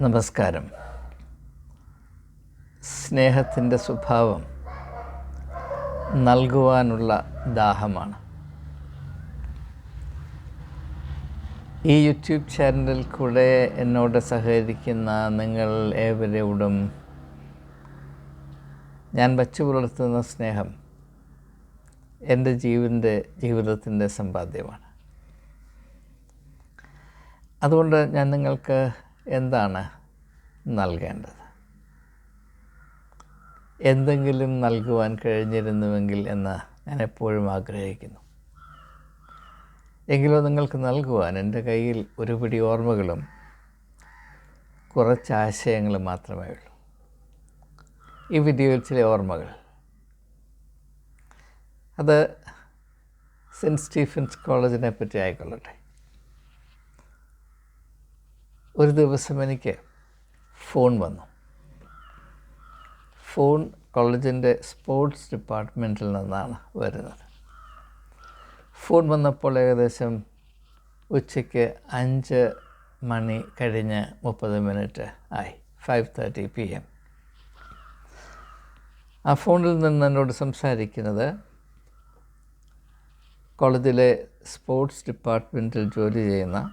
നമസ്കാരം. സ്നേഹത്തിന്റെ സ്വഭാവം നൽകുവാനുള്ള ദാഹമാണ്. ഈ യൂട്യൂബ് ചാനലിൽ കൂടെ എന്നോട് സഹകരിക്കുന്ന നിങ്ങൾ ഏവരോടും ഞാൻ വച്ചു പുലർത്തുന്ന സ്നേഹം എന്റെ ജീവന്റെ ജീവിതത്തിന്റെ സമ്പാദ്യമാണ്. അതുകൊണ്ട് ഞാൻ നിങ്ങൾക്ക് എന്താണ് നൽകേണ്ടത്? എന്തെങ്കിലും നൽകുവാൻ കഴിഞ്ഞിരുന്നുവെങ്കിൽ എന്ന് ഞാൻ എപ്പോഴും ആഗ്രഹിക്കുന്നു. എങ്കിലോ നിങ്ങൾക്ക് നൽകുവാൻ എന്റെ കയ്യിൽ ഒരു പിടി ഓർമ്മകളും കുറച്ച് ആശയങ്ങളും മാത്രമേ ഉള്ളൂ. ഈ വീഡിയോയിൽ ചില ഓർമ്മകൾ. അത് സെന്റ് സ്റ്റീഫൻസ് കോളേജിനെ പറ്റി ആയിക്കൊള്ളട്ടെ. ഒരു ദിവസം എനിക്ക് ഫോൺ വന്നു. ഫോൺ കോളേജിന്റെ സ്പോർട്സ് ഡിപ്പാർട്ട്മെന്റിൽ നിന്നാണ് വരുന്നത്. ഫോൺ വന്നപ്പോൾ ഏകദേശം ഉച്ചയ്ക്ക് അഞ്ച് മണി കഴിഞ്ഞ് മുപ്പത് മിനിറ്റ് ആയി. Five thirty P M. ആ ഫോണിൽ നിന്ന് എന്നോട് സംസാരിക്കുന്നത് കോളേജിലെ സ്പോർട്സ് ഡിപ്പാർട്ട്മെന്റിൽ ജോലി ചെയ്യുന്ന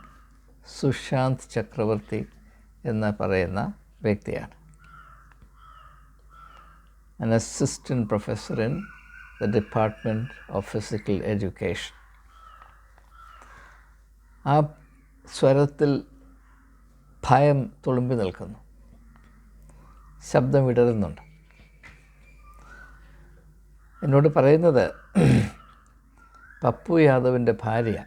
സുശാന്ത് ചക്രവർത്തി എന്ന് പറയുന്ന വ്യക്തിയാണ്. An assistant professor in the Department of physical education ആ സ്വരത്തിൽ ഭയം തുളുമ്പി നിൽക്കുന്നു. ശബ്ദം വിടരുന്നുണ്ട്. എന്നോട് പറയുന്നത് പപ്പു യാദവിന്റെ ഭാര്യ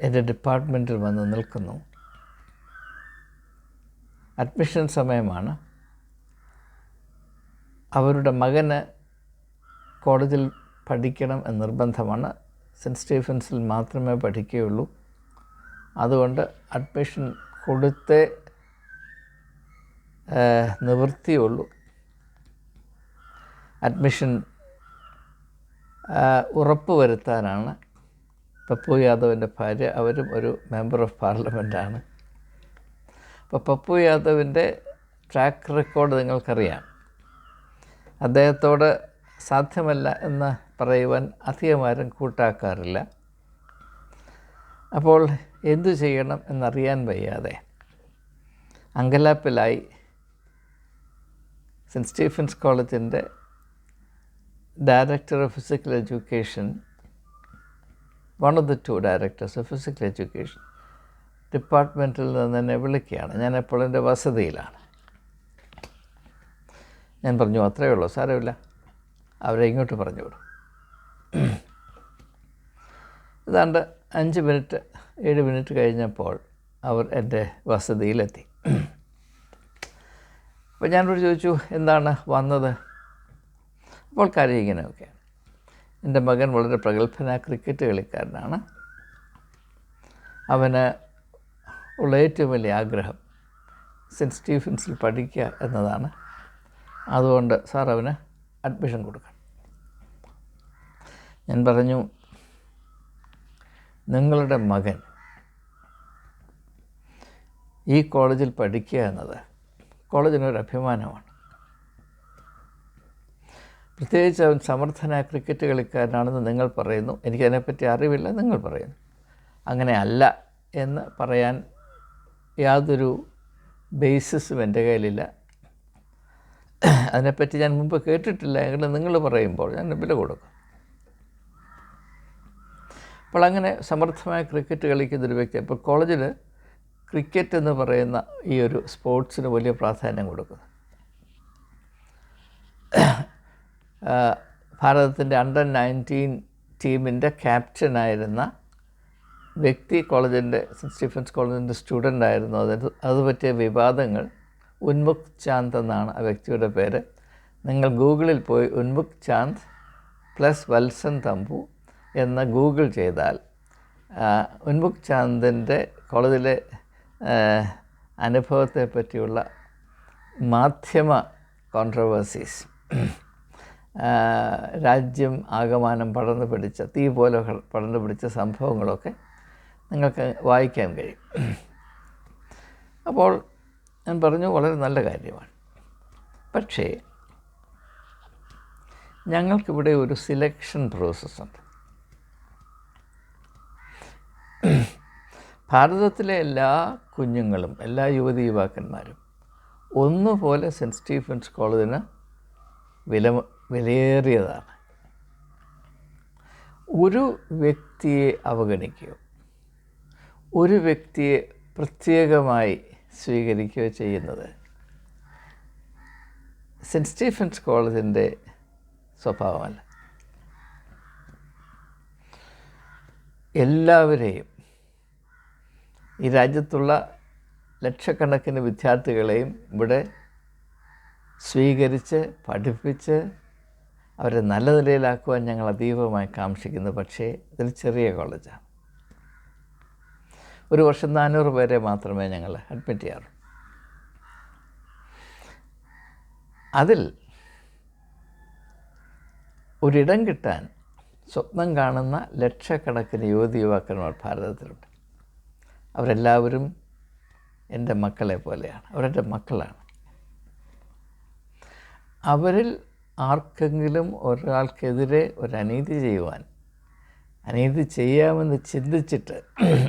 എന്റെ ഡിപ്പാർട്ട്മെന്റിൽ വന്ന് നിൽക്കുന്നു. അഡ്മിഷൻ സമയമാണ്. അവരുടെ മകന് കോളേജിൽ പഠിക്കണം എന്ന് നിർബന്ധമാണ്. സെന്റ് സ്റ്റീഫൻസിൽ മാത്രമേ പഠിക്കുകയുള്ളൂ. അതുകൊണ്ട് അഡ്മിഷൻ കൊടുത്തേ നിവൃത്തിയുള്ളൂ. അഡ്മിഷൻ ഉറപ്പ് വരുത്താനാണ് പപ്പു യാദവിന്റെ ഭാര്യ അവരും ഒരു മെമ്പർ ഓഫ് പാർലമെന്റാണ് അപ്പോൾ പപ്പു യാദവിന്റെ ട്രാക്ക് റെക്കോർഡ് നിങ്ങൾക്കറിയാം. അദ്ദേഹത്തോട് സാധ്യമല്ല എന്ന് പറയുവാൻ അധികമാരും കൂട്ടാക്കാറില്ല. അപ്പോൾ എന്തു ചെയ്യണം എന്നറിയാൻ വയ്യാതെ അങ്കലാപ്പിലായി സെന്റ് സ്റ്റീഫൻസ് കോളേജിന്റെ director of physical education one of the two directors of physical education ഡിപ്പാർട്ട്മെന്റിൽ നിന്ന് എന്നെ വിളിക്കുകയാണ്. ഞാൻ എപ്പോഴും എന്റെ വസതിയിലാണ്. ഞാൻ പറഞ്ഞു അത്രയേ ഉള്ളൂ സാരമില്ല. അവരെ ഇങ്ങോട്ട് പറഞ്ഞു വിടും. ഏതാണ്ട് അഞ്ച് മിനിറ്റ് ഏഴ് മിനിറ്റ് കഴിഞ്ഞപ്പോൾ അവർ എന്റെ വസതിയിലെത്തി. അപ്പോൾ ഞാനോട് ചോദിച്ചു എന്താണ് വന്നത്? അപ്പോൾ കാര്യം ഇങ്ങനെയൊക്കെയാണ്. എന്റെ മകൻ വളരെ പ്രഗത്ഭനായ ക്രിക്കറ്റ് കളിക്കാരനാണ്. അവന് ഉള്ള ഏറ്റവും വലിയ ആഗ്രഹം സെന്റ് സ്റ്റീഫൻസിൽ പഠിക്കുക എന്നതാണ്. അതുകൊണ്ട് സാർ അവന് അഡ്മിഷൻ കൊടുക്കണം. ഞാൻ പറഞ്ഞു നിങ്ങളുടെ മകൻ ഈ കോളേജിൽ പഠിക്കുക എന്നത് കോളേജിനൊരു അഭിമാനമാണ്. പ്രത്യേകിച്ച് അവൻ സമർത്ഥനായ ക്രിക്കറ്റ് കളിക്കാരനാണെന്ന് നിങ്ങൾ പറയുന്നു. എനിക്കതിനെപ്പറ്റി അറിവില്ല നിങ്ങൾ പറയുന്നു. അങ്ങനെ അല്ല എന്ന് പറയാൻ യാതൊരു ബേസിസും എന്റെ കയ്യിലില്ല. അതിനെപ്പറ്റി ഞാൻ മുമ്പ് കേട്ടിട്ടില്ല. എങ്കിലും നിങ്ങൾ പറയുമ്പോൾ ഞാൻ വില കൊടുക്കും. അപ്പോൾ അങ്ങനെ സമർത്ഥമായ ക്രിക്കറ്റ് കളിക്കുന്ന ഒരു വ്യക്തി അപ്പോൾ കോളേജിൽ ക്രിക്കറ്റ് എന്ന് പറയുന്ന ഈ ഒരു സ്പോർട്സിന് വലിയ പ്രാധാന്യം കൊടുക്കുന്നു. ഭാരതത്തിന്റെ അണ്ടർ നയന്റീൻ ടീമിന്റെ ക്യാപ്റ്റനായിരുന്ന വ്യക്തി കോളേജിന്റെ സെന്റ് സ്റ്റീഫൻസ് കോളേജിന്റെ സ്റ്റുഡന്റ് ആയിരുന്നു. അതിന് അത് പറ്റിയ വിവാദങ്ങൾ ഉന്മുഖ് ചാന്ത് എന്നാണ് ആ വ്യക്തിയുടെ പേര്. നിങ്ങൾ ഗൂഗിളിൽ പോയി ഉന്മുഖ് ചാന്ത് പ്ലസ് വത്സൻ തമ്പു എന്ന് ഗൂഗിൾ ചെയ്താൽ ഉന്മുഖ് ചാന്തിന്റെ കോളേജിലെ അനുഭവത്തെ പറ്റിയുള്ള മാധ്യമ കോൺട്രവേഴ്സീസ് രാജ്യം ആകമാനം പടർന്നു പിടിച്ച തീ പോലെ പടർന്നു പിടിച്ച സംഭവങ്ങളൊക്കെ നിങ്ങൾക്ക് വായിക്കാൻ കഴിയും. അപ്പോൾ ഞാൻ പറഞ്ഞു വളരെ നല്ല കാര്യമാണ്. പക്ഷേ ഞങ്ങൾക്കിവിടെ ഒരു സിലക്ഷൻ പ്രോസസ്സുണ്ട് ഭാരതത്തിലെ എല്ലാ കുഞ്ഞുങ്ങളും എല്ലാ യുവതി യുവാക്കന്മാരും ഒന്നുപോലെ സെന്റ് സ്റ്റീഫൻസ് കോളേജിന് വില വിലയേറിയതാണ്. ഒരു വ്യക്തിയെ അവഗണിക്കുകയോ ഒരു വ്യക്തിയെ പ്രത്യേകമായി സ്വീകരിക്കുകയോ ചെയ്യുന്നത് സെന്റ് സ്റ്റീഫൻസ് കോളേജിന്റെ സ്വഭാവമല്ല. എല്ലാവരെയും ഈ രാജ്യത്തുള്ള ലക്ഷക്കണക്കിന് വിദ്യാർത്ഥികളെയും ഇവിടെ സ്വീകരിച്ച് പഠിപ്പിച്ച് അവരെ നല്ല നിലയിലാക്കുവാൻ ഞങ്ങൾ അതീവമായി കാക്ഷിക്കുന്നു. പക്ഷേ ഇതൊരു ചെറിയ കോളേജാണ്. ഒരു വർഷം നാനൂറ് പേരെ മാത്രമേ ഞങ്ങൾ അഡ്മിറ്റ് ചെയ്യാറുള്ളൂ. അതിൽ ഒരിടം കിട്ടാൻ സ്വപ്നം കാണുന്ന ലക്ഷക്കണക്കിന് യുവതി യുവാക്കന്മാർ ഭാരതത്തിലുണ്ട്. അവരെല്ലാവരും എന്റെ മക്കളെ പോലെയാണ്. അവരെന്റെ മക്കളാണ്. അവരിൽ ആർക്കെങ്കിലും ഒരാൾക്കെതിരെ ഒരു അനീതി ചെയ്യുവാൻ അനീതി ചെയ്യാമെന്ന് ചിന്തിച്ചിട്ട്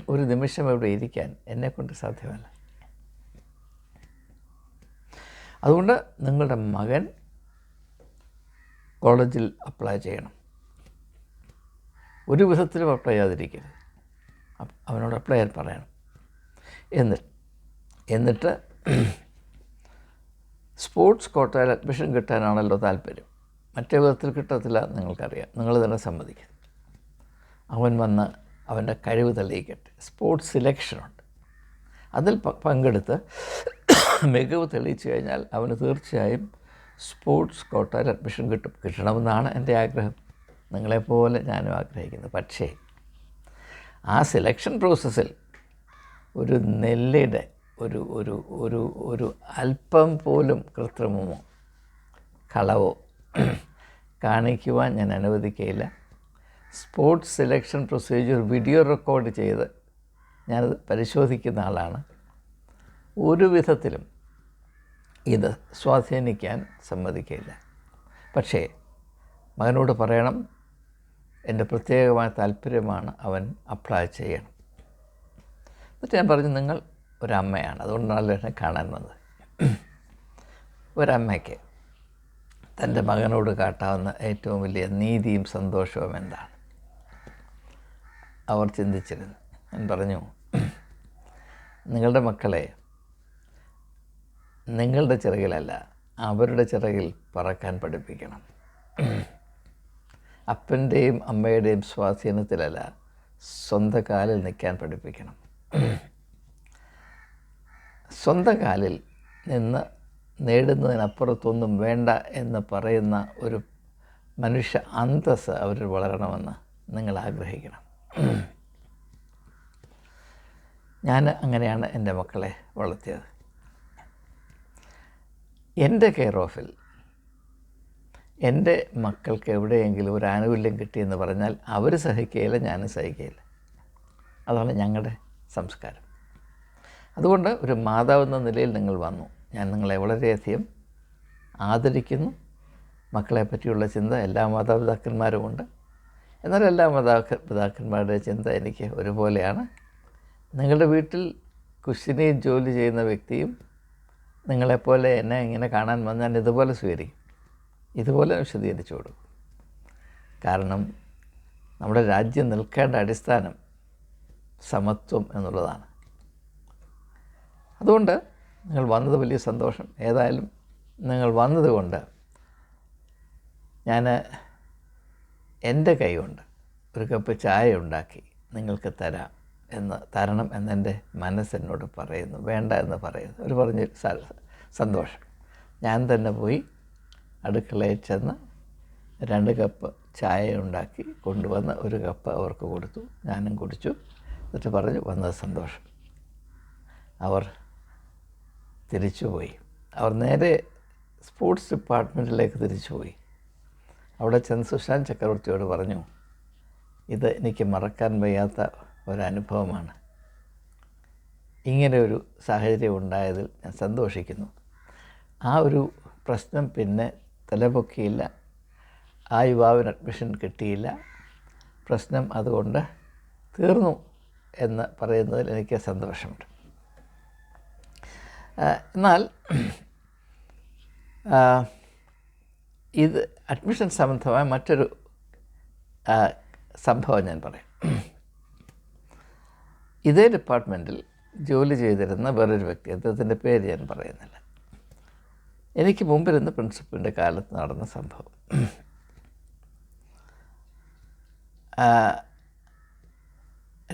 ഒരു നിമിഷം ഇവിടെ ഇരിക്കാൻ എന്നെക്കൊണ്ട് സാധ്യമല്ല. അതുകൊണ്ട് നിങ്ങളുടെ മകൻ കോളേജിൽ അപ്ലൈ ചെയ്യണം. ഒരു വിധത്തിലും അപ്ലൈ ചെയ്യാതിരിക്കരുത്. അവനോട് അപ്ലൈ ചെയ്യാൻ പറയണം. എന്നിട്ട് എന്നിട്ട് സ്പോർട്സ് കോട്ടയിൽ അഡ്മിഷൻ കിട്ടാനാണല്ലോ താല്പര്യം. മറ്റേ വിധത്തിൽ കിട്ടത്തില്ല നിങ്ങൾക്കറിയാം. നിങ്ങൾ തന്നെ സമ്മതിക്കും. അവൻ വന്ന് അവന്റെ കഴിവ് തെളിയിക്കട്ടെ. സ്പോർട്സ് സിലക്ഷനുണ്ട് അതിൽ പങ്കെടുത്ത് മികവ് തെളിയിച്ചു കഴിഞ്ഞാൽ അവന് തീർച്ചയായും സ്പോർട്സ് കോട്ടയിൽ അഡ്മിഷൻ കിട്ടും. കിട്ടണമെന്നാണ് എന്റെ ആഗ്രഹം. നിങ്ങളെപ്പോലെ ഞാനും ആഗ്രഹിക്കുന്നത് പക്ഷേ ആ സെലക്ഷൻ പ്രോസസ്സിൽ ഒരു നെല്ലിയുടെ ഒരു ഒരു ഒരു ഒരു അല്പം പോലും കൃത്രിമമോ കളവോ കാണിക്കുവാൻ ഞാൻ അനുവദിക്കുകയില്ല sports selection procedure video record ചെയ്ത് ഞാനത് പരിശോധിക്കുന്ന ആളാണ്. ഒരു വിധത്തിലും ഇത് സ്വാധീനിക്കാൻ സമ്മതിക്കില്ല പക്ഷേ മകനോട് പറയണം എന്റെ പ്രത്യേകമായ താല്പര്യമാണ് അവൻ അപ്ലൈ ചെയ്യണം. എന്നിട്ട് ഞാൻ പറഞ്ഞു നിങ്ങൾ ഒരമ്മയാണ്. അതുകൊണ്ടാണല്ലോ എന്നെ കാണാൻ വന്നത്. ഒരമ്മയ്ക്ക് തന്റെ മകനോട് കാട്ടാവുന്ന ഏറ്റവും വലിയ നീതിയും സന്തോഷവും എന്താണ്? അവർ ചിന്തിച്ചിരുന്നു. ഞാൻ പറഞ്ഞു നിങ്ങളുടെ മക്കളെ നിങ്ങളുടെ ചിറകിലല്ല അവരുടെ ചിറകിൽ പറക്കാൻ പഠിപ്പിക്കണം. അപ്പന്റെയും അമ്മയുടെയും സ്വാധീനത്തിലല്ല സ്വന്തം കാലിൽ നിൽക്കാൻ പഠിപ്പിക്കണം. സ്വന്തം കാലിൽ നിന്ന് നേടുന്നതിനപ്പുറത്തൊന്നും വേണ്ട എന്ന് പറയുന്ന ഒരു മനുഷ്യ അന്തസ് അവർ വളരണമെന്ന് നിങ്ങൾ ആഗ്രഹിക്കണം. ഞാൻ അങ്ങനെയാണ് എന്റെ മക്കളെ വളർത്തിയത്. എന്റെ കെയർ ഓഫിൽ എന്റെ മക്കൾക്ക് എവിടെയെങ്കിലും ഒരു ആനുകൂല്യം കിട്ടിയെന്ന് പറഞ്ഞാൽ അവർ സഹിക്കുകയില്ല ഞാനും സഹിക്കുകയില്ല അതാണ് ഞങ്ങളുടെ സംസ്കാരം. അതുകൊണ്ട് ഒരു മാതാവെന്ന നിലയിൽ നിങ്ങൾ വന്നു. ഞാൻ നിങ്ങളെ വളരെയധികം ആദരിക്കുന്നു. മക്കളെ പറ്റിയുള്ള ചിന്ത എല്ലാ മാതാപിതാക്കന്മാരുമുണ്ട് എന്നാൽ എല്ലാ മാതാപിതാക്കന്മാരുടെ ചിന്ത എനിക്ക് ഒരുപോലെയാണ്. നിങ്ങളുടെ വീട്ടിൽ കുശിനിയും ജോലി ചെയ്യുന്ന വ്യക്തിയും നിങ്ങളെപ്പോലെ എന്നെ ഇങ്ങനെ കാണാൻ വന്നാൽ ഇതുപോലെ സ്വീകരിക്കും. ഇതുപോലെ വിശദീകരിച്ചു കൊടുക്കും. കാരണം നമ്മുടെ രാജ്യം നിൽക്കേണ്ട അടിസ്ഥാനം സമത്വം എന്നുള്ളതാണ്. അതുകൊണ്ട് നിങ്ങൾ വന്നത് വലിയ സന്തോഷം. ഏതായാലും നിങ്ങൾ വന്നതുകൊണ്ട് ഞാൻ എന്റെ കൈ കൊണ്ട് ഒരു കപ്പ് ചായ ഉണ്ടാക്കി നിങ്ങൾക്ക് തരാം എന്ന് തരണം എന്നെന്റെ മനസ്സെന്നോട് പറയുന്നു. വേണ്ട എന്ന് പറയുന്നു. അവർ പറഞ്ഞു സന്തോഷം. ഞാൻ തന്നെ പോയി അടുക്കളയിൽ ചെന്ന് രണ്ട് കപ്പ് ചായ ഉണ്ടാക്കി കൊണ്ടുവന്ന് ഒരു കപ്പ് അവർക്ക് കൊടുത്തു. ഞാനും കുടിച്ചു. എന്നിട്ട് പറഞ്ഞു വന്നത് സന്തോഷം. അവർ തിരിച്ചുപോയി. അവർ നേരെ സ്പോർട്സ് ഡിപ്പാർട്ട്മെന്റിലേക്ക് തിരിച്ചുപോയി. അവിടെ ചെന്ന് സുശാന്ത് ചക്രവർത്തിയോട് പറഞ്ഞു ഇത് എനിക്ക് മറക്കാൻ വയ്യാത്ത ഒരനുഭവമാണ്. ഇങ്ങനെ ഒരു സാഹചര്യം ഉണ്ടായതിൽ ഞാൻ സന്തോഷിക്കുന്നു. ആ ഒരു പ്രശ്നം പിന്നെ തലപൊക്കിയില്ല. ആ യുവാവിന് അഡ്മിഷൻ കിട്ടിയില്ല. പ്രശ്നം അതുകൊണ്ട് തീർന്നു എന്ന് പറയുന്നതിൽ എനിക്ക് സന്തോഷമുണ്ട്. എന്നാൽ ഇത് അഡ്മിഷൻ സംബന്ധമായ മറ്റൊരു സംഭവം ഞാൻ പറയാം. ഇതേ ഡിപ്പാർട്ട്മെന്റിൽ ജോലി ചെയ്തിരുന്ന വേറൊരു വ്യക്തി അദ്ദേഹത്തിന്റെ പേര് ഞാൻ പറയുന്നില്ല. എനിക്ക് മുമ്പിരുന്ന് പ്രിൻസിപ്പലിന്റെ കാലത്ത് നടന്ന സംഭവം.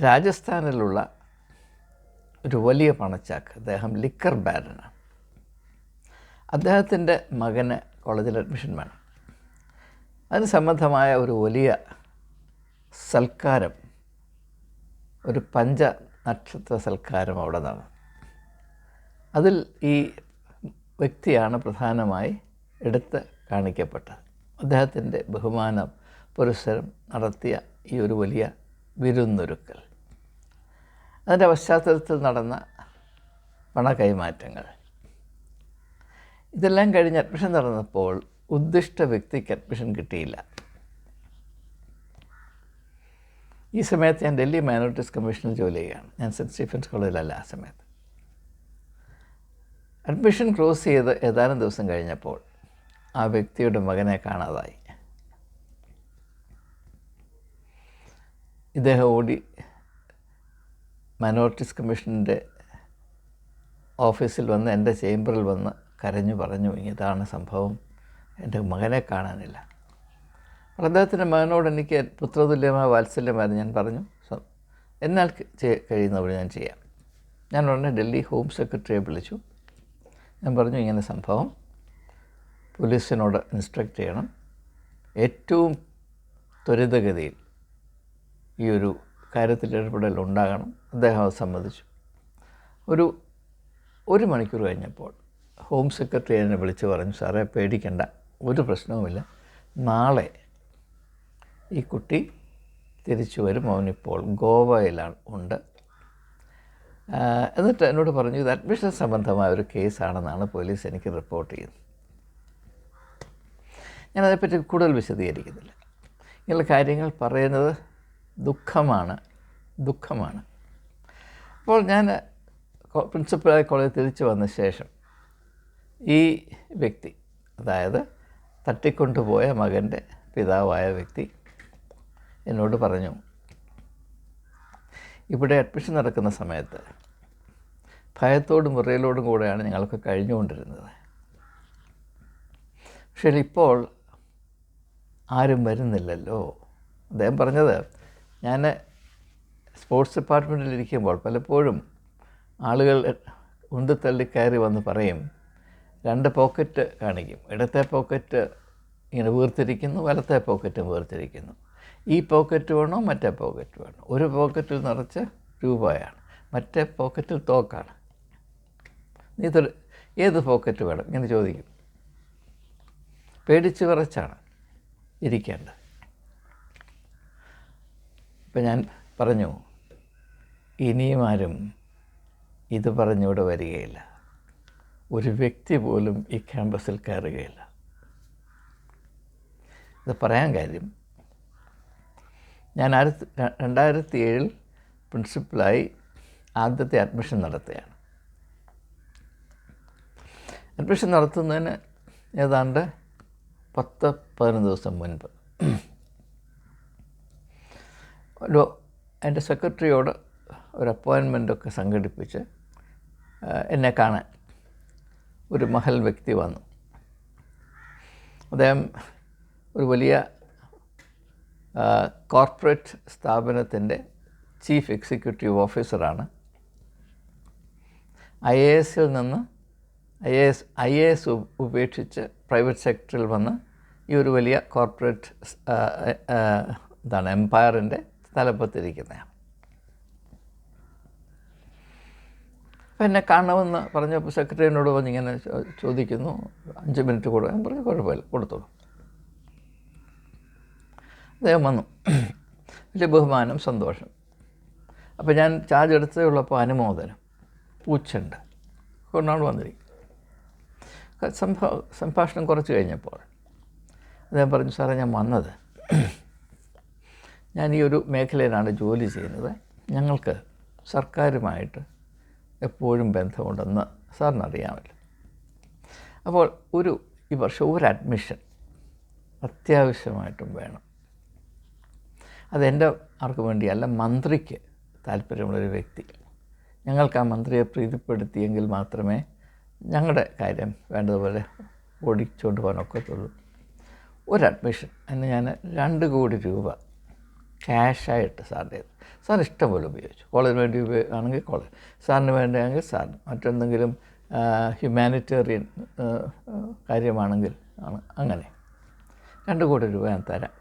രാജസ്ഥാനിലുള്ള ഒരു വലിയ പണച്ചാക്ക്. അദ്ദേഹം ലിക്കർ ബാരനാണ് അദ്ദേഹത്തിന്റെ മകന് കോളേജിൽ അഡ്മിഷൻ വേണം. അതിന് സംബന്ധമായ ഒരു വലിയ സൽക്കാരം ഒരു പഞ്ച നക്ഷത്ര സൽക്കാരം അവിടെ നടന്നു. അതിൽ ഈ വ്യക്തിയാണ് പ്രധാനമായി എടുത്ത് കാണിക്കപ്പെട്ടത്. അദ്ദേഹത്തിന്റെ ബഹുമാനം പുരസ്സരം നടത്തിയ ഈ ഒരു വലിയ വിരുന്നൊരുക്കൽ. അതിന്റെ പശ്ചാത്തലത്തിൽ നടന്ന പണ കൈമാറ്റങ്ങൾ ഇതെല്ലാം കഴിഞ്ഞ് അഡ്മിഷൻ നടന്നപ്പോൾ ഉദ്ദിഷ്ട വ്യക്തിക്ക് അഡ്മിഷൻ കിട്ടിയില്ല. ഈ സമയത്ത് ഞാൻ ഡൽഹി മൈനോറിറ്റീസ് കമ്മീഷനിൽ ജോലി ചെയ്യുകയാണ്. ഞാൻ സെന്റ് സ്റ്റീഫൻസ് കോളേജിലല്ല ആ സമയത്ത്. അഡ്മിഷൻ ക്ലോസ് ചെയ്ത് ഏതാനും ദിവസം കഴിഞ്ഞപ്പോൾ ആ വ്യക്തിയുടെ മകനെ കാണാതായി. ഇദ്ദേഹം ഓടി മൈനോറിറ്റീസ് കമ്മീഷന്റെ ഓഫീസിൽ വന്ന് എന്റെ ചേംബറിൽ വന്ന് കരഞ്ഞു പറഞ്ഞു ഇതാണ് സംഭവം. എന്റെ മകനെ കാണാനില്ല. അദ്ദേഹത്തിന്റെ മകനോട് എനിക്ക് പുത്രതുല്യമായ വാത്സല്യമായിരുന്നു. ഞാൻ പറഞ്ഞു "സ- എന്നാൽ ക- ചെയ്യ- കഴിയുന്നവർ ഞാൻ ചെയ്യാം. ഞാൻ ഉടനെ ഡൽഹി ഹോം സെക്രട്ടറിയെ വിളിച്ചു. ഞാൻ പറഞ്ഞു ഇങ്ങനെ സംഭവം. പോലീസിനോട് ഇൻസ്ട്രക്റ്റ് ചെയ്യണം. ഏറ്റവും ത്വരിതഗതിയിൽ ഈ ഒരു കാര്യത്തിൽ ഇടപെടൽ ഉണ്ടാകണം. അദ്ദേഹം അത് സമ്മതിച്ചു. ഒരു ഒരു മണിക്കൂർ കഴിഞ്ഞപ്പോൾ ഹോം സെക്രട്ടറി എന്നെ വിളിച്ച് പറഞ്ഞു സാറേ പേടിക്കണ്ട ഒരു പ്രശ്നവുമില്ല. നാളെ ഈ കുട്ടി തിരിച്ചു വരും. അവനിപ്പോൾ ഗോവയിലാണ് ഉണ്ട്. എന്നിട്ട് എന്നോട് പറഞ്ഞു ഇത് അഡ്മിഷൻ സംബന്ധമായ ഒരു കേസാണെന്നാണ് പോലീസ് എനിക്ക് റിപ്പോർട്ട് ചെയ്യുന്നത്. ഞാനതേപ്പറ്റി കൂടുതൽ വിശദീകരിക്കുന്നില്ല. ഇങ്ങനെയുള്ള കാര്യങ്ങൾ പറയുന്നത് ദുഃഖമാണ്. ദുഃഖമാണ്. അപ്പോൾ ഞാൻ പ്രിൻസിപ്പലായി കോളേജ് തിരിച്ചു വന്ന ശേഷം ഈ വ്യക്തി അതായത് തട്ടിക്കൊണ്ടുപോയ മകന്റെ പിതാവായ വ്യക്തി എന്നോട് പറഞ്ഞു ഇവിടെ അഡ്മിഷൻ നടക്കുന്ന സമയത്ത് ഭയത്തോടും വിറയലോടും കൂടെയാണ് ഞങ്ങൾക്ക് കഴിഞ്ഞുകൊണ്ടിരുന്നത്. പക്ഷേ ഇപ്പോൾ ആരും വരുന്നില്ലല്ലോ. അദ്ദേഹം പറഞ്ഞത് ഞാൻ സ്പോർട്സ് ഡിപ്പാർട്ട്മെന്റിൽ ഇരിക്കുമ്പോൾ പലപ്പോഴും ആളുകൾ ഉന്തിത്തള്ളി കയറി വന്ന് പറയും രണ്ട് പോക്കറ്റ് കാണിക്കും. ഇടത്തെ പോക്കറ്റ് ഇങ്ങനെ വീർത്തിരിക്കുന്നു വലത്തെ പോക്കറ്റും വീർത്തിരിക്കുന്നു. ഈ പോക്കറ്റ് വേണോ മറ്റേ പോക്കറ്റ് വേണോ? ഒരു പോക്കറ്റിൽ നിറച്ച് രൂപയാണ് മറ്റേ പോക്കറ്റിൽ തോക്കാണ്. നീ തൊരു ഏത് പോക്കറ്റ് വേണം? ഇങ്ങനെ ചോദിക്കും. പേടിച്ച് വിറച്ചാണ് ഇരിക്കേണ്ടത്. ഇപ്പം ഞാൻ പറഞ്ഞു ഇനിയും ആരും ഇത് പറഞ്ഞിവിടെ വരികയില്ല. ഒരു വ്യക്തി പോലും ഈ ക്യാമ്പസിൽ കയറുകയില്ല. ഇത് പറയാൻ കാര്യം ഞാൻ ആയിരത്തി രണ്ടായിരത്തി ഏഴിൽ പ്രിൻസിപ്പലായി ആദ്യത്തെ അഡ്മിഷൻ നടത്തുകയാണ്. അഡ്മിഷൻ നടത്തുന്നതിന് ഏതാണ്ട് പത്ത് പതിനൊന്ന് ദിവസം മുൻപ്. ഒരു എന്റെ സെക്രട്ടറിയോട് ഒരു അപ്പോയിൻമെന്റൊക്കെ സംഘടിപ്പിച്ച് എന്നെ കാണാൻ ഒരു മഹൽ വ്യക്തി വന്നു. അദ്ദേഹം ഒരു വലിയ കോർപ്പറേറ്റ് സ്ഥാപനത്തിന്റെ ചീഫ് എക്സിക്യൂട്ടീവ് ഓഫീസറാണ്. ഐ എ എസിൽ നിന്ന് I A S I A S ഉപേക്ഷിച്ച് പ്രൈവറ്റ് സെക്ടറിൽ വന്ന് ഈ ഒരു വലിയ കോർപ്പറേറ്റ് എന്താണ് എംപയറിന്റെ തലപ്പത്തിരിക്കുന്നതാണ് അപ്പം എന്നെ കാണണമെന്ന് പറഞ്ഞപ്പോൾ സെക്രട്ടറിനോട് വന്ന് ഇങ്ങനെ ചോദിക്കുന്നു. അഞ്ച് മിനിറ്റ് കൂടെ ഞാൻ പറഞ്ഞു കുഴപ്പമില്ല കൊടുത്തോളൂ. അദ്ദേഹം വന്നു. വലിയ ബഹുമാനം സന്തോഷം. അപ്പോൾ ഞാൻ ചാർജ് എടുത്തേ ഉള്ളപ്പോൾ അനുമോദനം. പൂച്ചുണ്ട് കൊണ്ടാണ് വന്നിരിക്കുന്നത് സംഭാ സംഭാഷണം കുറച്ച് കഴിഞ്ഞപ്പോൾ അദ്ദേഹം പറഞ്ഞു സാറേ ഞാൻ വന്നത് ഞാൻ ഈ ഒരു മേഖലയിലാണ് ജോലി ചെയ്യുന്നത്. ഞങ്ങൾക്ക് സർക്കാരുമായിട്ട് എപ്പോഴും ബന്ധമുണ്ടെന്ന് സാറിന് അറിയാമല്ലോ അപ്പോൾ ഒരു ഈ വർഷം ഒരു അഡ്മിഷൻ അത്യാവശ്യമായിട്ടും വേണം. അതെന്റെ ആർക്ക് വേണ്ടിയല്ല മന്ത്രിക്ക് താല്പര്യമുള്ളൊരു വ്യക്തി. ഞങ്ങൾക്ക് ആ മന്ത്രിയെ പ്രീതിപ്പെടുത്തിയെങ്കിൽ മാത്രമേ ഞങ്ങളുടെ കാര്യം വേണ്ടതുപോലെ ഓടിച്ചുകൊണ്ട് പോകാനൊക്കത്തുള്ളൂ. ഒരു അഡ്മിഷൻ അതിന് ഞാൻ രണ്ട് കോടി രൂപ ക്യാഷായിട്ട് സാറിന്റെ സാർ ഇഷ്ടം പോലെ ഉപയോഗിച്ചു. കോളേജിന് വേണ്ടി ആണെങ്കിൽ കോളേജ് സാറിന് വേണ്ടിയാണെങ്കിൽ സാറിന് മറ്റെന്തെങ്കിലും ഹ്യൂമാനിറ്റേറിയൻ കാര്യമാണെങ്കിൽ ആണ് അങ്ങനെ. രണ്ട് കോടി രൂപ ഞാൻ തരാം.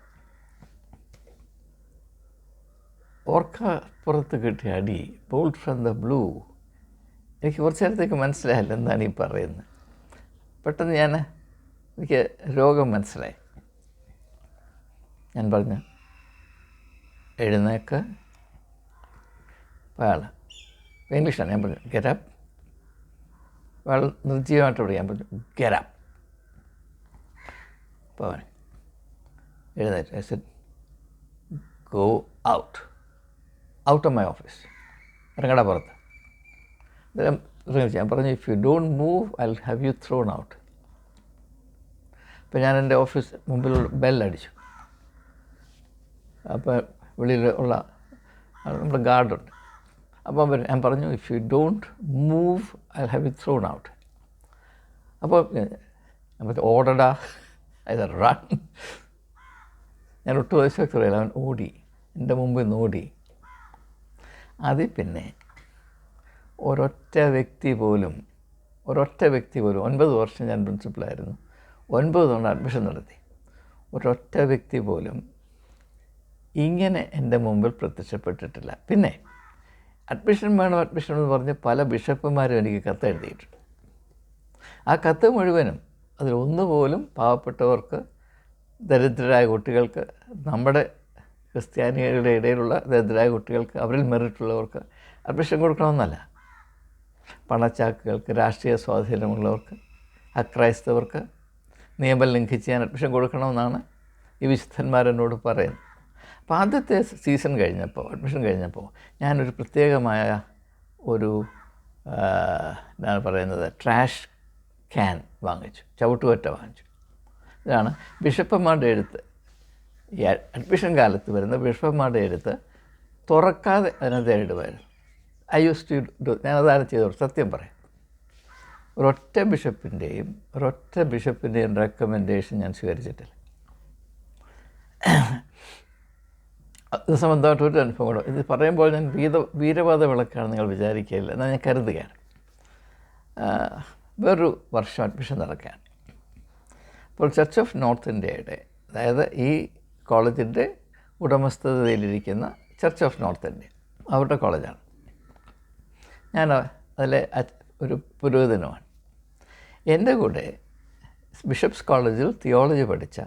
ഓർക്കപ്പുറത്ത് കിട്ടിയ അടി ബോൾട്ട് ഫ്രം ദ ബ്ലൂ. എനിക്ക് കുറച്ച് നേരത്തേക്ക് മനസ്സിലായില്ല എന്താണ് ഈ പറയുന്നത്. പെട്ടെന്ന് ഞാൻ എനിക്ക് രോഗം മനസ്സിലായി. ഞാൻ പറഞ്ഞു എഴുന്നേക്ക്. അയാൾ ഇംഗ്ലീഷാണ് ഞാൻ പറഞ്ഞു ഗെറ്റപ്പ് വേള നിർജീവമായിട്ട് വിളിക്കാൻ പറഞ്ഞു. ഗെരപ്പ് അപ്പോൾ അവൻ എഴുന്നേറ്റ്. I said go out out of my office ഇറങ്ങട പുറത്ത്. ഞാൻ പറഞ്ഞു if you don't move I have you thrown out അപ്പോൾ ഞാൻ എന്റെ ഓഫീസ് മുമ്പിലുള്ള ബെല്ലടിച്ചു അപ്പോൾ വെളിയിൽ ഉള്ള നമ്മുടെ ഗാർഡുണ്ട്. അപ്പോൾ അവർ ഞാൻ പറഞ്ഞു if you don't move I have it thrown out അപ്പോൾ ഞാൻ ഓടടാ ഐ റൺ ഞാൻ ഒട്ടും വയസ്സൊക്കെ അവൻ ഓടി എന്റെ മുമ്പിൽ നിന്ന് ഓടി. അതിൽ പിന്നെ ഒരൊറ്റ വ്യക്തി പോലും ഒരൊറ്റ വ്യക്തി പോലും ഒൻപത് വർഷം ഞാൻ പ്രിൻസിപ്പളായിരുന്നു ഒൻപത് തവണ അഡ്മിഷൻ നടത്തി ഒരൊറ്റ വ്യക്തി പോലും ഇങ്ങനെ എന്റെ മുമ്പിൽ പ്രത്യക്ഷപ്പെട്ടിട്ടില്ല. പിന്നെ അഡ്മിഷൻ വേണം അഡ്മിഷൻ എന്ന് പറഞ്ഞ് പല ബിഷപ്പുമാരും എനിക്ക് കത്ത് എഴുതിയിട്ടുണ്ട്. ആ കത്ത് മുഴുവനും അതിലൊന്നുപോലും പാവപ്പെട്ടവർക്ക് ദരിദ്രരായ കുട്ടികൾക്ക് നമ്മുടെ ക്രിസ്ത്യാനികളുടെ ഇടയിലുള്ള ദരിദ്രരായ കുട്ടികൾക്ക് അവരിൽ മെറിറ്റുള്ളവർക്ക് അഡ്മിഷൻ കൊടുക്കണമെന്നല്ല. പണച്ചാക്കുകൾക്ക് രാഷ്ട്രീയ സ്വാധീനമുള്ളവർക്ക് അക്രൈസ്തവർക്ക് നിയമം ലംഘിച്ച് ഞാൻ അഡ്മിഷൻ കൊടുക്കണമെന്നാണ് ഈ വിശുദ്ധന്മാരെന്നോട് പറയുന്നത്. അപ്പോൾ ആദ്യത്തെ സീസൺ കഴിഞ്ഞപ്പോൾ അഡ്മിഷൻ കഴിഞ്ഞപ്പോൾ ഞാനൊരു പ്രത്യേകമായ ഒരു എന്താണ് പറയുന്നത് ട്രാഷ് ക്യാൻ വാങ്ങിച്ചു ചവിട്ടുകൊറ്റ വാങ്ങിച്ചു. ഇതാണ് ബിഷപ്പന്മാരുടെ എഴുത്ത്. ഈ അഡ്മിഷൻ കാലത്ത് വരുന്ന ബിഷപ്പന്മാരുടെ എഴുത്ത് തുറക്കാതെ അതിനകത്ത് എഴുതുമായിരുന്നു. ഐ യൂസ് ടു ഡു ഞാനതാണ് ചെയ്തോളൂ സത്യം പറയാം. ഒരൊറ്റ ബിഷപ്പിന്റെയും ഒരൊറ്റ ബിഷപ്പിന്റെയും റെക്കമെൻഡേഷൻ ഞാൻ സ്വീകരിച്ചിട്ടില്ല. അത് അനുഭവം കൂടെ. ഇത് പറയുമ്പോൾ ഞാൻ വീത വീരവാദ വിളക്കാണ് നിങ്ങൾ വിചാരിക്കുകയില്ല. എന്നാൽ ഞാൻ കരുതുകയാണ്. വേറൊരു വർഷം അഡ്മിഷൻ നടക്കുകയാണ്. അപ്പോൾ ചർച്ച് ഓഫ് നോർത്ത് ഇന്ത്യയുടെ അതായത് ഈ കോളേജിന്റെ ഉടമസ്ഥതയിലിരിക്കുന്ന ചർച്ച് ഓഫ് നോർത്ത് ഇന്ത്യ അവരുടെ കോളേജാണ്. ഞാൻ അതിലെ ഒരു പുരോഹിതനുമാണ്. എന്റെ കൂടെ ബിഷപ്സ് കോളേജിൽ തിയോളജി പഠിച്ച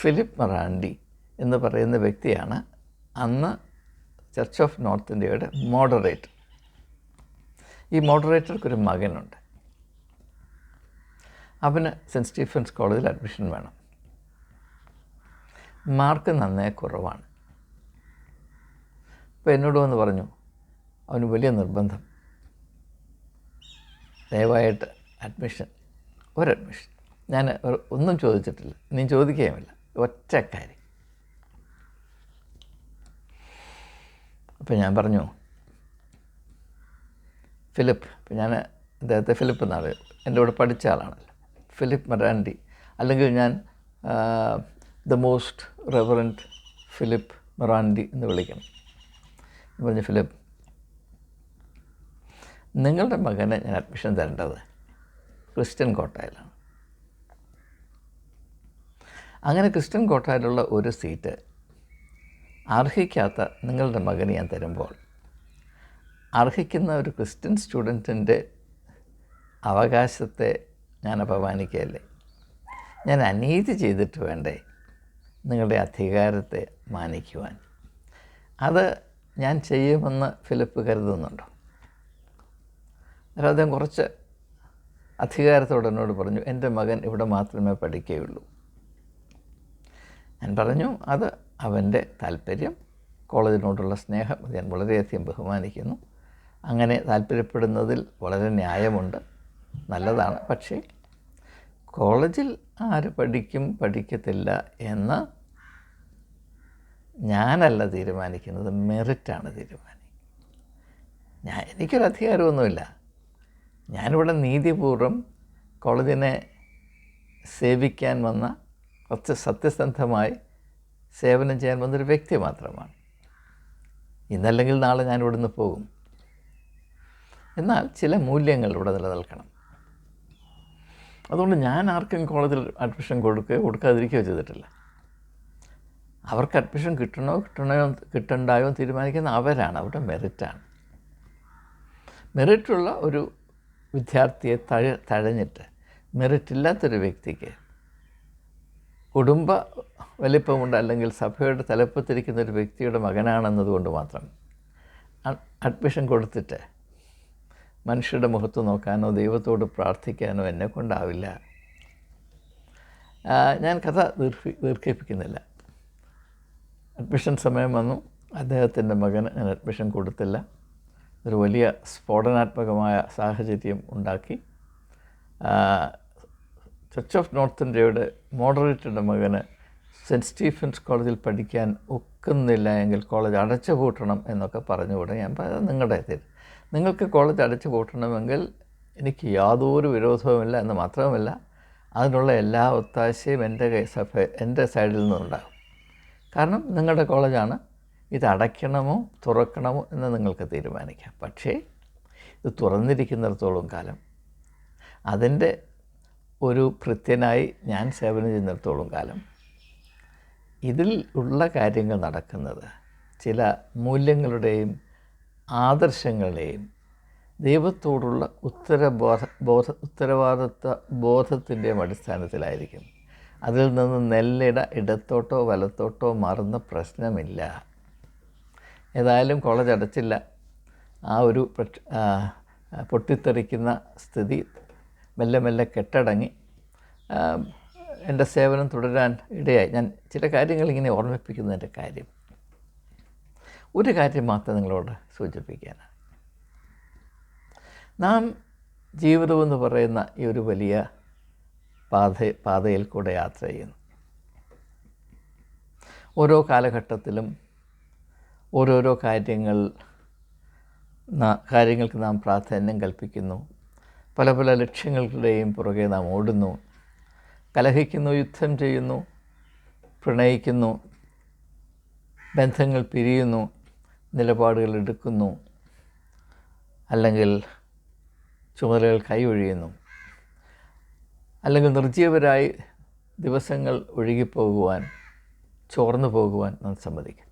ഫിലിപ്പ് മറാണ്ടി എന്ന് പറയുന്ന വ്യക്തിയാണ് അന്ന് ചർച്ച് ഓഫ് നോർത്ത് ഇന്ത്യയുടെ മോഡറേറ്റർ ഈ മോഡറേറ്റർക്കൊരു മകനുണ്ട്. അവന് സെന്റ് സ്റ്റീഫൻസ് കോളേജിൽ അഡ്മിഷൻ വേണം. മാർക്ക് നന്നേ കുറവാണ്. അപ്പോൾ എന്നോട് വന്ന് പറഞ്ഞു അവന് വലിയ നിർബന്ധം. ദയവായിട്ട് അഡ്മിഷൻ ഒരു അഡ്മിഷൻ ഞാൻ ഒന്നും ചോദിച്ചിട്ടില്ല. നീ ചോദിക്കുകയുമില്ല. ഒറ്റ അപ്പോൾ ഞാൻ പറഞ്ഞു ഫിലിപ്പ് ഇപ്പം ഞാൻ അദ്ദേഹത്തെ ഫിലിപ്പ് എന്നാണ് എന്റെ കൂടെ പഠിച്ച ആളാണല്ലോ. ഫിലിപ്പ് മറാൻഡി അല്ലെങ്കിൽ ഞാൻ the most reverend Philip Marandi എന്ന് വിളിക്കണം. പറഞ്ഞു ഫിലിപ്പ് നിങ്ങളുടെ മകനെ ഞാൻ അഡ്മിഷൻ തരേണ്ടത് ക്രിസ്ത്യൻ കോട്ടയിലാണ്. അങ്ങനെ ക്രിസ്ത്യൻ കോട്ടയിലുള്ള ഒരു സീറ്റ് അർഹിക്കാത്ത നിങ്ങളുടെ മകന് ഞാൻ തരുമ്പോൾ അർഹിക്കുന്ന ഒരു ക്രിസ്ത്യൻ സ്റ്റുഡന്റിന്റെ അവകാശത്തെ ഞാൻ അപമാനിക്കുകയല്ലേ? ഞാൻ അനീതി ചെയ്തിട്ട് വേണ്ടേ നിങ്ങളുടെ അധികാരത്തെ മാനിക്കുവാൻ? അത് ഞാൻ ചെയ്യുമെന്ന് ഫിലിപ്പ് കരുതുന്നുണ്ടോ? അദ്ദേഹം കുറച്ച് അധികാരത്തോടെ എന്നോട് പറഞ്ഞു എന്റെ മകൻ ഇവിടെ മാത്രമേ പഠിക്കുകയുള്ളൂ. ഞാൻ പറഞ്ഞു അത് അവന്റെ താല്പര്യം കോളേജിനോടുള്ള സ്നേഹം ഞാൻ വളരെയധികം ബഹുമാനിക്കുന്നു. അങ്ങനെ താല്പര്യപ്പെടുന്നതിൽ വളരെ ന്യായമുണ്ട്. നല്ലതാണ്. പക്ഷേ കോളേജിൽ ആര് പഠിക്കും പഠിക്കത്തില്ല എന്ന് ഞാനല്ല തീരുമാനിക്കുന്നത്. മെറിറ്റാണ് തീരുമാനിക്കുന്നത്. ഞാൻ എനിക്കൊരു അധികാരമൊന്നുമില്ല ഞാനിവിടെ നീതിപൂർവം കോളേജിനെ സേവിക്കാൻ വന്ന കുറച്ച് സത്യസന്ധമായി സേവനം ചെയ്യാൻ വന്നൊരു വ്യക്തി മാത്രമാണ്. ഇന്നല്ലെങ്കിൽ നാളെ ഞാൻ ഇവിടുന്ന് പോകും. എന്നാൽ ചില മൂല്യങ്ങൾ ഇവിടെ നിലനിൽക്കണം. അതുകൊണ്ട് ഞാൻ ആർക്കും കോളേജിൽ അഡ്മിഷൻ കൊടുക്കുകയോ കൊടുക്കാതിരിക്കുകയോ ചെയ്തിട്ടില്ല. അവർക്ക് അഡ്മിഷൻ കിട്ടണോ കിട്ടണോ കിട്ടണ്ടായോ തീരുമാനിക്കുന്ന അവരാണ്. അവരുടെ മെറിറ്റാണ്. മെറിറ്റുള്ള ഒരു വിദ്യാർത്ഥിയെ തഴ തഴഞ്ഞിട്ട് മെറിറ്റില്ലാത്തൊരു വ്യക്തിക്ക് കുടുംബ വലിപ്പമുണ്ട് അല്ലെങ്കിൽ സഭയുടെ തലപ്പത്തിരിക്കുന്ന ഒരു വ്യക്തിയുടെ മകനാണെന്നതുകൊണ്ട് മാത്രം. അഡ്മിഷൻ കൊടുത്തിട്ട് മനുഷ്യരുടെ മുഖത്ത് നോക്കാനോ ദൈവത്തോട് പ്രാർത്ഥിക്കാനോ എന്നെ കൊണ്ടാവില്ല. ഞാൻ കഥ ദീർഘി ദീർഘിപ്പിക്കുന്നില്ല. അഡ്മിഷൻ സമയം വന്നു. അദ്ദേഹത്തിന്റെ മകന് ഞാൻ അഡ്മിഷൻ കൊടുത്തില്ല. ഒരു വലിയ സ്ഫോടനാത്മകമായ സാഹചര്യം ഉണ്ടാക്കി. ചർച്ച് ഓഫ് നോർത്ത് ഇന്ത്യയുടെ മോഡറേറ്ററുടെ മകന് സെന്റ് സ്റ്റീഫൻസ് കോളേജിൽ പഠിക്കാൻ ഒക്കുന്നില്ല എങ്കിൽ കോളേജ് അടച്ചു പൂട്ടണം എന്നൊക്കെ പറഞ്ഞുകൂടെ ഞാൻ നിങ്ങളുടെ ഇതിൽ നിങ്ങൾക്ക് കോളേജ് അടച്ചു പൂട്ടണമെങ്കിൽ എനിക്ക് യാതൊരു വിരോധവുമില്ല എന്ന് മാത്രവുമല്ല അതിനുള്ള എല്ലാ ഒത്താശയും എന്റെ സഭ എന്റെ സൈഡിൽ നിന്നുണ്ടാകും. കാരണം നിങ്ങളുടെ കോളേജാണ്. ഇത് അടയ്ക്കണമോ തുറക്കണമോ എന്ന് നിങ്ങൾക്ക് തീരുമാനിക്കാം. പക്ഷേ ഇത് തുറന്നിരിക്കുന്നിടത്തോളം കാലം അതിന്റെ ഒരു ഭൃത്യനായി ഞാൻ സേവനം ചെയ്യുന്നിടത്തോളം കാലം. ഇതിൽ ഉള്ള കാര്യങ്ങൾ നടക്കുന്നത് ചില മൂല്യങ്ങളുടെയും ആദർശങ്ങളുടെയും ദൈവത്തോടുള്ള ഉത്തരബോധ ബോധ ഉത്തരവാദിത്വ ബോധത്തിന്റെയും അടിസ്ഥാനത്തിലായിരിക്കും. അതിൽ നിന്ന് നെല്ലിട ഇടത്തോട്ടോ വലത്തോട്ടോ മാറുന്ന പ്രശ്നമില്ല. ഏതായാലും കോളേജ് അടച്ചില്ല. ആ ഒരു പൊട്ടിത്തെറിക്കുന്ന സ്ഥിതി മെല്ലെ മെല്ലെ കെട്ടടങ്ങി എന്റെ സേവനം തുടരാൻ ഇടയായി. ഞാൻ ചില കാര്യങ്ങൾ ഇങ്ങനെ ഓർമ്മിപ്പിക്കുന്നതിന്റെ കാര്യം. ഒരു കാര്യം മാത്രം നിങ്ങളോട് സൂചിപ്പിക്കാനാണ്. നാം ജീവിതമെന്ന് പറയുന്ന ഈ ഒരു വലിയ പാത പാതയിൽ കൂടെ യാത്ര ചെയ്യുന്നു. ഓരോ കാലഘട്ടത്തിലും ഓരോരോ കാര്യങ്ങൾ കാര്യങ്ങൾക്ക് നാം പ്രാധാന്യം കൽപ്പിക്കുന്നു. പല പല ലക്ഷ്യങ്ങളുടെയും പുറകെ നാം ഓടുന്നു. കലഹിക്കുന്നു യുദ്ധം ചെയ്യുന്നു പ്രണയിക്കുന്നു ബന്ധങ്ങൾ പിരിയുന്നു നിലപാടുകൾ എടുക്കുന്നു അല്ലെങ്കിൽ ചുമതലകൾ കൈയൊഴിയുന്നു. അല്ലെങ്കിൽ നിർജീവരായി ദിവസങ്ങൾ ഒഴുകിപ്പോകുവാൻ ചോർന്നു പോകുവാൻ നാം സമ്മതിക്കും.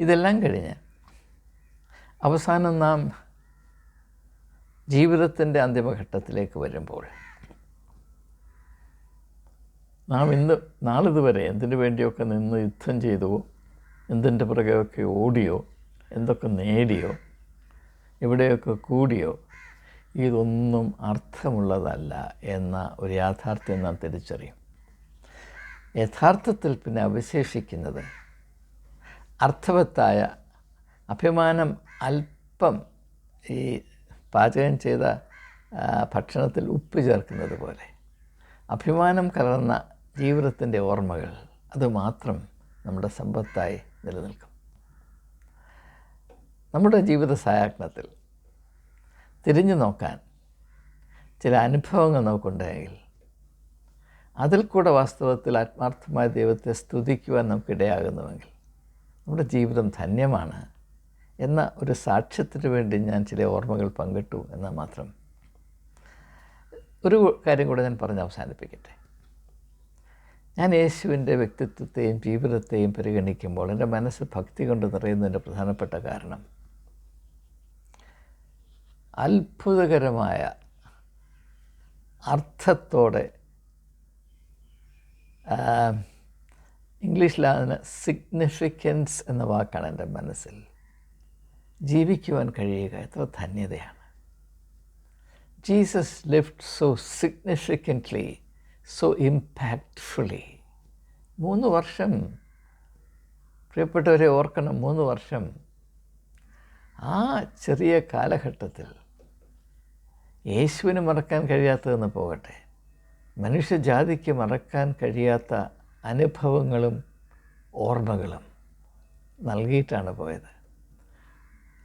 ഇതെല്ലാം കഴിഞ്ഞ് അവസാനം നാം ജീവിതത്തിന്റെ അന്തിമഘട്ടത്തിലേക്ക് വരുമ്പോൾ നാം ഇന്ന് നാളിതുവരെ എന്തിനു വേണ്ടിയൊക്കെ നിന്ന് യുദ്ധം ചെയ്തുവോ എന്തിന്റെ പുറകെയൊക്കെ ഓടിയോ എന്തൊക്കെ നേടിയോ എവിടെയൊക്കെ കൂടിയോ ഇതൊന്നും അർത്ഥമുള്ളതല്ല എന്ന ഒരു യാഥാർത്ഥ്യം നാം തിരിച്ചറിയും. യഥാർത്ഥത്തിൽ പിന്നെ അവശേഷിക്കുന്നത് അർത്ഥവത്തായ അഭിമാനം അല്പം ഈ പാചകം ചെയ്ത ഭക്ഷണത്തിൽ ഉപ്പ് ചേർക്കുന്നത് പോലെ. അഭിമാനം കലർന്ന ജീവിതത്തിന്റെ ഓർമ്മകൾ അതുമാത്രം നമ്മുടെ സമ്പത്തായി നിലനിൽക്കും. നമ്മുടെ ജീവിത സായാഹ്നത്തിൽ തിരിഞ്ഞു നോക്കാൻ ചില അനുഭവങ്ങൾ നമുക്കുണ്ടെങ്കിൽ അതിൽ കൂടെ വാസ്തവത്തിൽ ആത്മാർത്ഥമായ ദൈവത്തെ സ്തുതിക്കുവാൻ നമുക്കിടയാകുന്നുവെങ്കിൽ നമ്മുടെ ജീവിതം ധന്യമാണ്. എന്ന ഒരു സാക്ഷ്യത്തിന് വേണ്ടി ഞാൻ ചില ഓർമ്മകൾ പങ്കിട്ടു എന്നാൽ മാത്രം ഒരു കാര്യം കൂടെ ഞാൻ പറഞ്ഞ് അവസാനിപ്പിക്കട്ടെ. ഞാൻ യേശുവിന്റെ വ്യക്തിത്വത്തെയും ജീവിതത്തെയും പരിഗണിക്കുമ്പോൾ എന്റെ മനസ്സ് ഭക്തി കൊണ്ട് നിറയുന്നതിന്റെ പ്രധാനപ്പെട്ട കാരണം അത്ഭുതകരമായ അർത്ഥത്തോടെ ഇംഗ്ലീഷിൽ അതിന് സിഗ്നിഫിക്കൻസ് എന്ന വാക്കാണ് എന്റെ മനസ്സിൽ. ജീവിക്കുവാൻ കഴിയുക. എത്ര ധന്യതയാണ്. Jesus lived so significantly so impactfully മൂന്ന് വർഷം. പ്രിയപ്പെട്ടവരെ ഓർക്കണം മൂന്ന് വർഷം. ആ ചെറിയ കാലഘട്ടത്തിൽ യേശുവിന് മറക്കാൻ കഴിയാത്തതെന്ന് പോകട്ടെ. മനുഷ്യജാതിക്ക് മറക്കാൻ കഴിയാത്ത അനുഭവങ്ങളും ഓർമ്മകളും നൽകിയിട്ടാണ് പോയത്.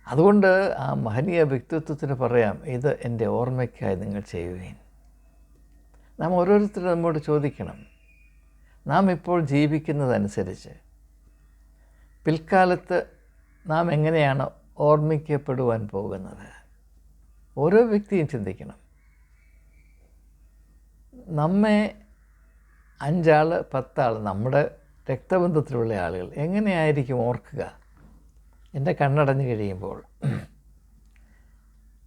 അതുകൊണ്ട് ആ മഹനീയ വ്യക്തിത്വത്തിന് പറയാം ഇത് എന്റെ ഓർമ്മയ്ക്കായി നിങ്ങൾ ചെയ്യുകയും. നാം ഓരോരുത്തരും നമ്മോട് ചോദിക്കണം നാം ഇപ്പോൾ ജീവിക്കുന്നതനുസരിച്ച് പിൽക്കാലത്ത് നാം എങ്ങനെയാണ് ഓർമ്മിക്കപ്പെടുവാൻ പോകുന്നത്? ഓരോ വ്യക്തിയും ചിന്തിക്കണം. നമ്മെ അഞ്ചാൾ പത്താൾ നമ്മുടെ രക്തബന്ധത്തിലുള്ള ആളുകൾ എങ്ങനെയായിരിക്കും ഓർക്കുക? എന്റെ കണ്ണടഞ്ഞു കഴിയുമ്പോൾ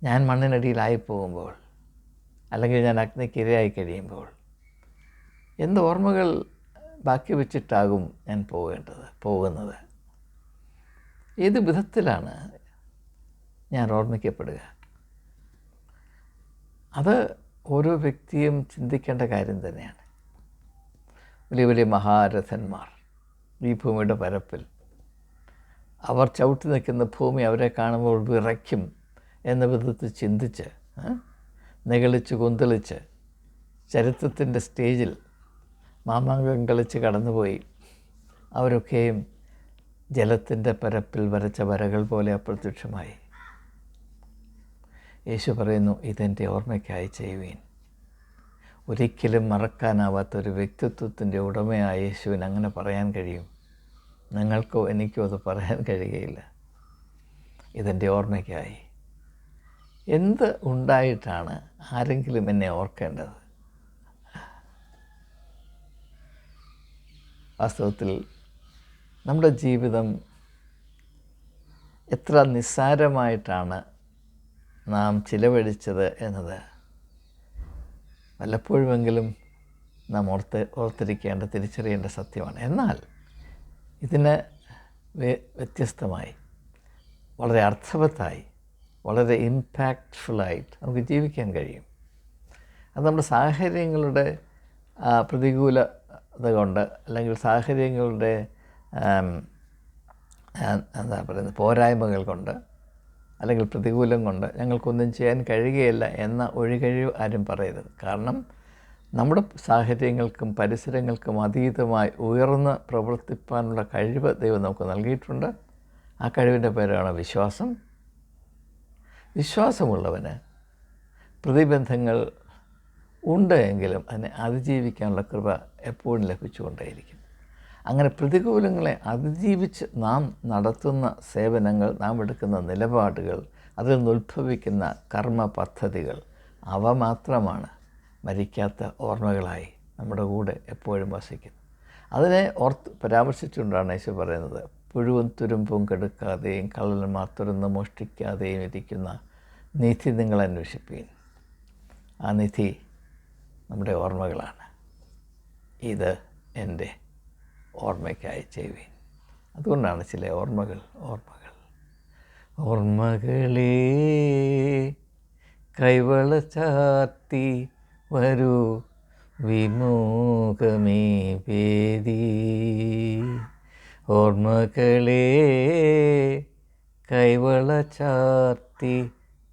ഞാൻ മണ്ണിനടിയിലായി പോകുമ്പോൾ അല്ലെങ്കിൽ ഞാൻ അഗ്നിക്കിരയായി കഴിയുമ്പോൾ എന്ത് ഓർമ്മകൾ ബാക്കി വെച്ചിട്ടാകും ഞാൻ പോകേണ്ടത് പോകുന്നത്? ഏത് വിധത്തിലാണ് ഞാൻ ഓർമ്മിക്കപ്പെടുക? അത് ഓരോ വ്യക്തിയും ചിന്തിക്കേണ്ട കാര്യം തന്നെയാണ്. വലിയ വലിയ മഹാരഥന്മാർ ഈ ഭൂമിയുടെ പരപ്പിൽ അവർ ചവിട്ടി നിൽക്കുന്ന ഭൂമി അവരെ കാണുമ്പോൾ വിറയ്ക്കും എന്ന വിധത്തിൽ ചിന്തിച്ച് നികളിച്ച് കുന്തളിച്ച് ചരിത്രത്തിന്റെ സ്റ്റേജിൽ മാമാങ്കം കളിച്ച് കടന്നുപോയി. അവരൊക്കെയും ജലത്തിന്റെ പരപ്പിൽ വരച്ച വരകൾ പോലെ അപ്രത്യക്ഷമായി. യേശു പറയുന്നു ഇതെന്റെ ഓർമ്മയ്ക്കായി ചെയ്യുവീൻ. ഒരിക്കലും മറക്കാനാവാത്ത ഒരു വ്യക്തിത്വത്തിന്റെ ഉടമയായ യേശുവിന് അങ്ങനെ പറയാൻ കഴിയും. നിങ്ങൾക്കോ എനിക്കോ അത് പറയാൻ കഴിയുകയില്ല. ഇതെന്റെ ഓർമ്മയ്ക്കായി. എന്ത് ഉണ്ടായിട്ടാണ് ആരെങ്കിലും എന്നെ ഓർക്കേണ്ടത്? വാസ്തവത്തിൽ നമ്മുടെ ജീവിതം എത്ര നിസ്സാരമായിട്ടാണ് നാം ചിലവഴിച്ചത് എന്നത് വല്ലപ്പോഴുമെങ്കിലും നാം ഓർത്ത് ഓർത്തിരിക്കേണ്ട തിരിച്ചറിയേണ്ട സത്യമാണ്. എന്നാൽ ഇതിന് വ്യത്യസ്തമായി വളരെ അർത്ഥവത്തായി വളരെ ഇമ്പാക്റ്റ്ഫുള്ളായിട്ട് നമുക്ക് ജീവിക്കാൻ കഴിയും. അത് നമ്മുടെ സാഹചര്യങ്ങളുടെ പ്രതികൂലത കൊണ്ട് അല്ലെങ്കിൽ സാഹചര്യങ്ങളുടെ എന്താ പറയുന്നത് പോരായ്മകൾ കൊണ്ട് അല്ലെങ്കിൽ പ്രതികൂലം കൊണ്ട് ഞങ്ങൾക്കൊന്നും ചെയ്യാൻ കഴിയുകയില്ല എന്ന ഒഴികഴിവ് ആരും പറയരുത്. കാരണം നമ്മുടെ സാഹചര്യങ്ങൾക്കും പരിസരങ്ങൾക്കും അതീതമായി ഉയർന്ന് പ്രവർത്തിപ്പാനുള്ള കഴിവ് ദൈവം നമുക്ക് നൽകിയിട്ടുണ്ട്. ആ കഴിവിന്റെ പേരാണ് വിശ്വാസം. വിശ്വാസമുള്ളവന് പ്രതിബന്ധങ്ങൾ ഉണ്ട് എങ്കിലും അതിനെ അതിജീവിക്കാനുള്ള കൃപ എപ്പോഴും ലഭിച്ചുകൊണ്ടേയിരിക്കും. അങ്ങനെ പ്രതികൂലങ്ങളെ അതിജീവിച്ച് നാം നടത്തുന്ന സേവനങ്ങൾ നാം എടുക്കുന്ന നിലപാടുകൾ അതിൽ നിന്ന് ഉത്ഭവിക്കുന്ന കർമ്മ പദ്ധതികൾ അവ മാത്രമാണ്. മരിക്കാത്ത ഓർമ്മകളായി നമ്മുടെ കൂടെ എപ്പോഴും വസിക്കുന്നു. അതിനെ ഓർത്ത് പരാമർശിച്ചുകൊണ്ടാണ് യേശു പറയുന്നത് പുഴുവും തുരുമ്പും കെടുക്കാതെയും കള്ളന്മാർ തുറന്ന് മോഷ്ടിക്കാതെയും ഇരിക്കുന്ന നിധി നിങ്ങൾ അന്വേഷിപ്പീൻ. ആ നിധി നമ്മുടെ ഓർമ്മകളാണ്. ഇത് എന്റെ ഓർമ്മയ്ക്കായി ചെയ്യുവീൻ. അതുകൊണ്ടാണ് ചില ഓർമ്മകൾ ഓർമ്മകൾ. ഓർമ്മകളേ കൈവള വരൂ. വിമുഖമേ പേദി. ഓർമ്മകളേ കൈവള ചാർത്തി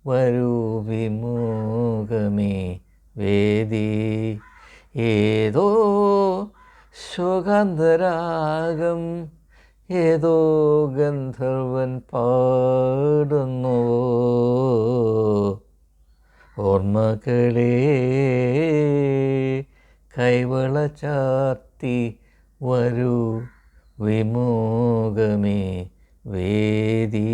വരൂ. വിമുഖമേ വേദി ഏതോ സുഗന്ധരാഗം ഏതോ ഗന്ധർവൻ പാടുന്നു ഓർമ്മകളേ കൈവള ചാർത്തി വരൂ വിമോകമേ വേദി.